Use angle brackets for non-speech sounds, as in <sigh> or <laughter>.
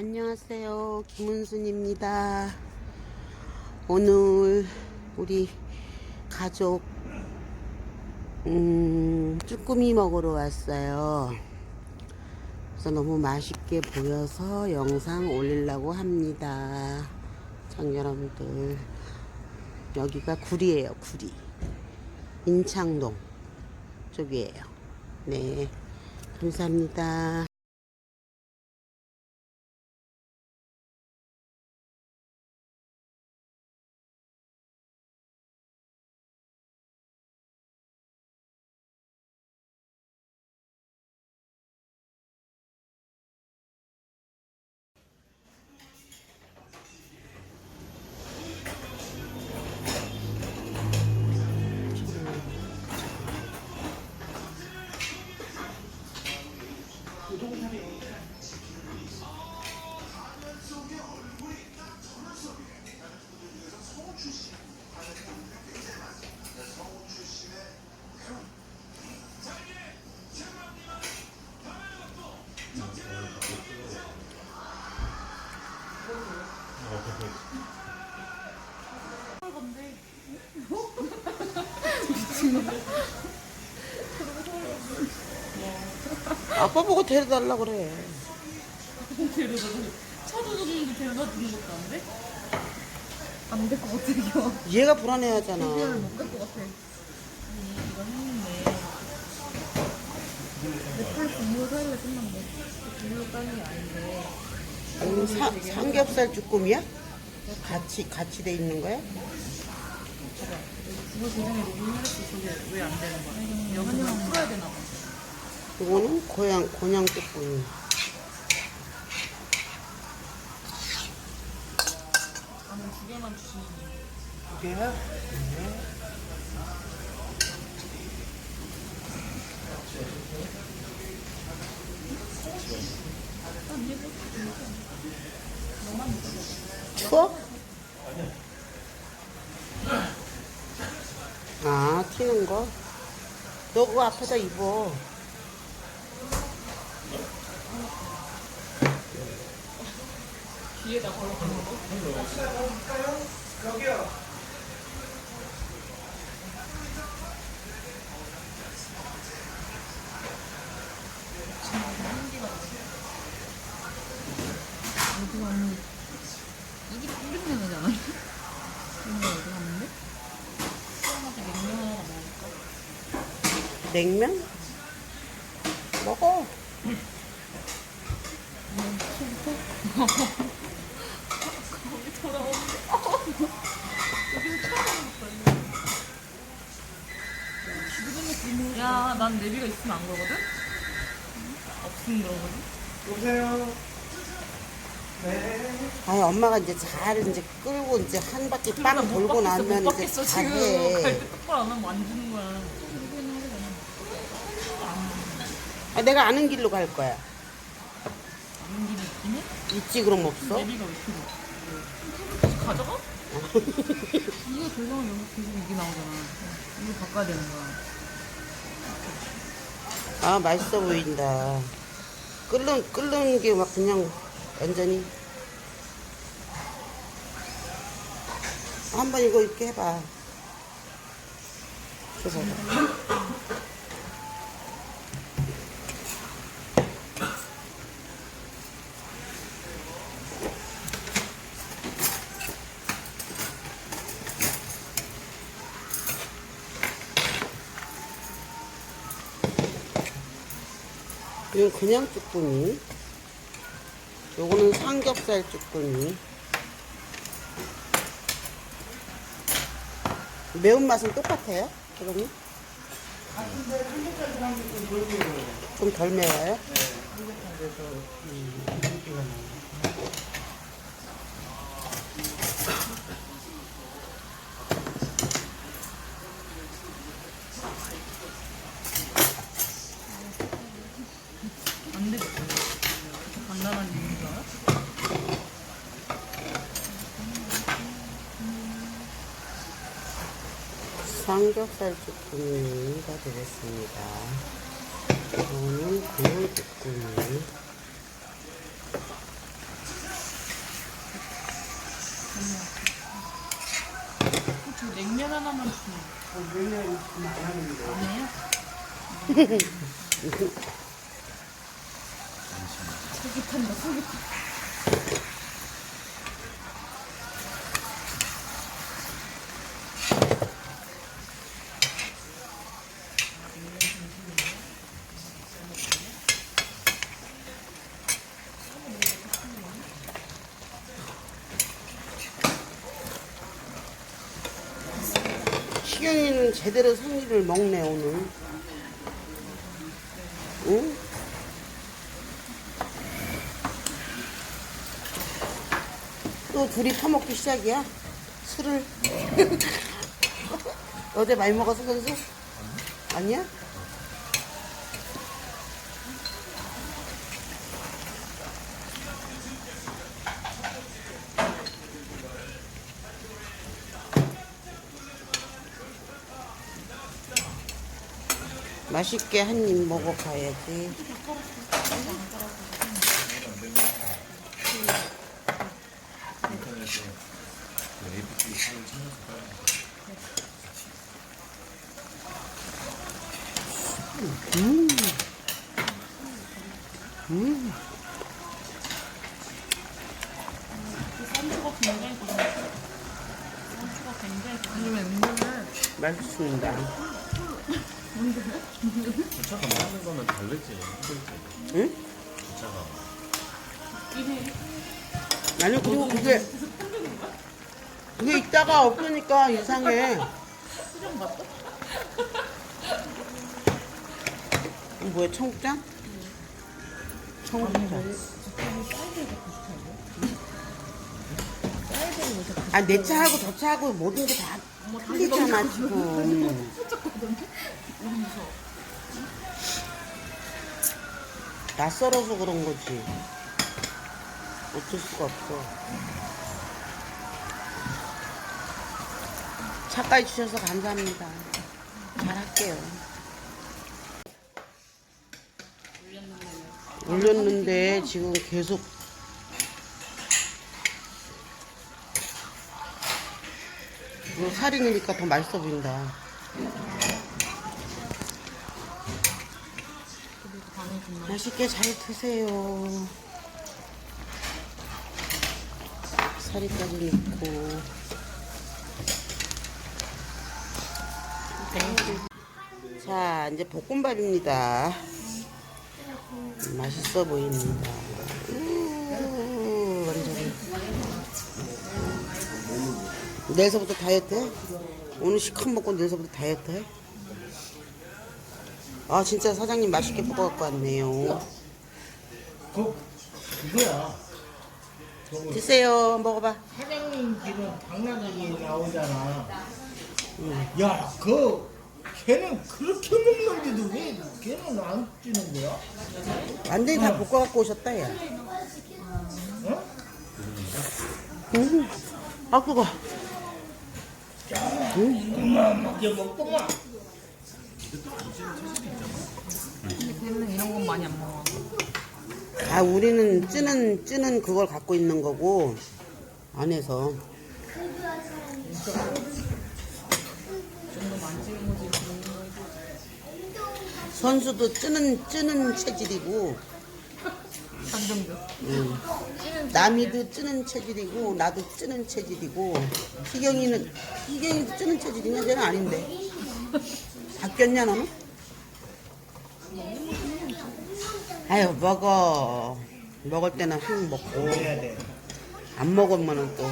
안녕하세요. 김은순입니다. 오늘 우리 가족 음, 쭈꾸미 먹으러 왔어요. 그래서 너무 맛있게 보여서 영상 올리려고 합니다. 장 여러분들 여기가 구리예요. 구리. 인창동 쪽이에요. 네. 감사합니다. 아빠 보고 데려달라 그래. 데려다 차도 줬는데 데려다 주는 것도 안 돼? 안 될 것 같아 이거 얘가 불안해하잖아. 못될 것 같아 이거 했는데 내팔 분유 사이에 끝났네 분유 까는 게 아닌데 오늘 사, 삼겹살 쭈꾸미야? 같이 같이 돼 있는 거야? 그거 도중에 로그인했어 저게 왜안 되는 거야? 영상이랑 풀어야 되나 봐 이거는 고양 곤양. 나는 두 개만 주시면 돼두 개야? 네. 추워? 아, 튀는 거? 너 그거 앞에다 입어. 뒤에다 걸어가는 거? 어디 갔니? 이게 뿌린내나잖아. 이거 어디 갔는데? 수영한테 냉면 하나 먹을까? 냉면? 먹어. 거기 돌아오는데. 여기서 처음 야, 난 내비가 있으면 안 그러거든? 없으면 그러거든? 아니 엄마가 이제 잘 이제 끌고 이제 한 바퀴 빵 그러니까 못 돌고 받겠어, 나면 못 이제 받겠어, 잘 지금. 해. 갈때 똑바로 안 하면 안 주는 거야. 아, 내가 아는 길로 갈 거야. 아는 길이 있긴 해? 있지 그럼 없어? 내비가 왜 필요해? 가져가? 이거 조정은 여기 계속 이게 나오잖아. 이거 바꿔야 되는 거야. 아 맛있어 보인다. 끓는 끓는 게 막 그냥 완전히. 한번 이거 이렇게 해봐. 줘봐. 이건 그냥 쭈꾸미. 요거는 삼겹살 쭈꾸미. 매운맛은 똑같아요? 그러면? 좀덜 매워요? 안 삼겹살 주꾸미가 되겠습니다. 저는 그냥 주꾸미. 저 냉면 하나만 주면 냉면 안 하는데. 안 해요? 소깃한다, 소깃한. 시경이는 제대로 생일을 먹네 오늘. 응? 또 둘이 퍼먹기 시작이야? 술을? <laughs> 어제 많이 먹었어 선수? 아니야? 맛있게 한 입. 산수가 굉장히 요즘에 운동을 맛있습니다. 주차가 많은 거는 다르지. 힘들지. 응? 주차가. 이게 아니 그리고 그게 그게 있다가 없으니까 이상해. 수정 맞다? 이거 뭐야 청국장? 청국장. 아내 차하고 저 차하고 모든 게 다 틀리잖아 지금. 낯설어서 그런 거지. 어쩔 수가 없어. 차까지 주셔서 감사합니다. 잘할게요. 올렸는데 지금 계속 이거 살이 넣으니까 더 맛있어 보인다. 맛있게 잘 드세요. 살이까지 넣고. 자, 이제 볶음밥입니다. 맛있어 보입니다. 우, 완전히. 내일서부터 다이어트 해? 오늘 시컷 먹고 내일서부터 다이어트 해? 아, 진짜 사장님 맛있게 볶아갖고 왔네요. 그, 그거야. 드세요. 먹어봐. 사장님 집은 당나귀 나오잖아. 야, 그, 걔는 그렇게 먹는데도 왜 걔는 안 찌는 거야? 완전히 다 볶아 갖고 오셨다, 야. 어? 음. 아, 그거. 그만 먹게 먹더만. 걔는 이런 건 많이 안 먹어. 아, 우리는 찌는, 찌는 그걸 갖고 있는 거고, 안에서. 선수도 찌는, 찌는 체질이고. 음. 남이도 찌는 체질이고, 나도 찌는 체질이고, 희경이는, 희경이도 찌는 체질이냐? 쟤는 아닌데. 바뀌었냐, 너는? 아유, 먹어. 먹을 때는 한 먹고. 안 먹으면 은 또.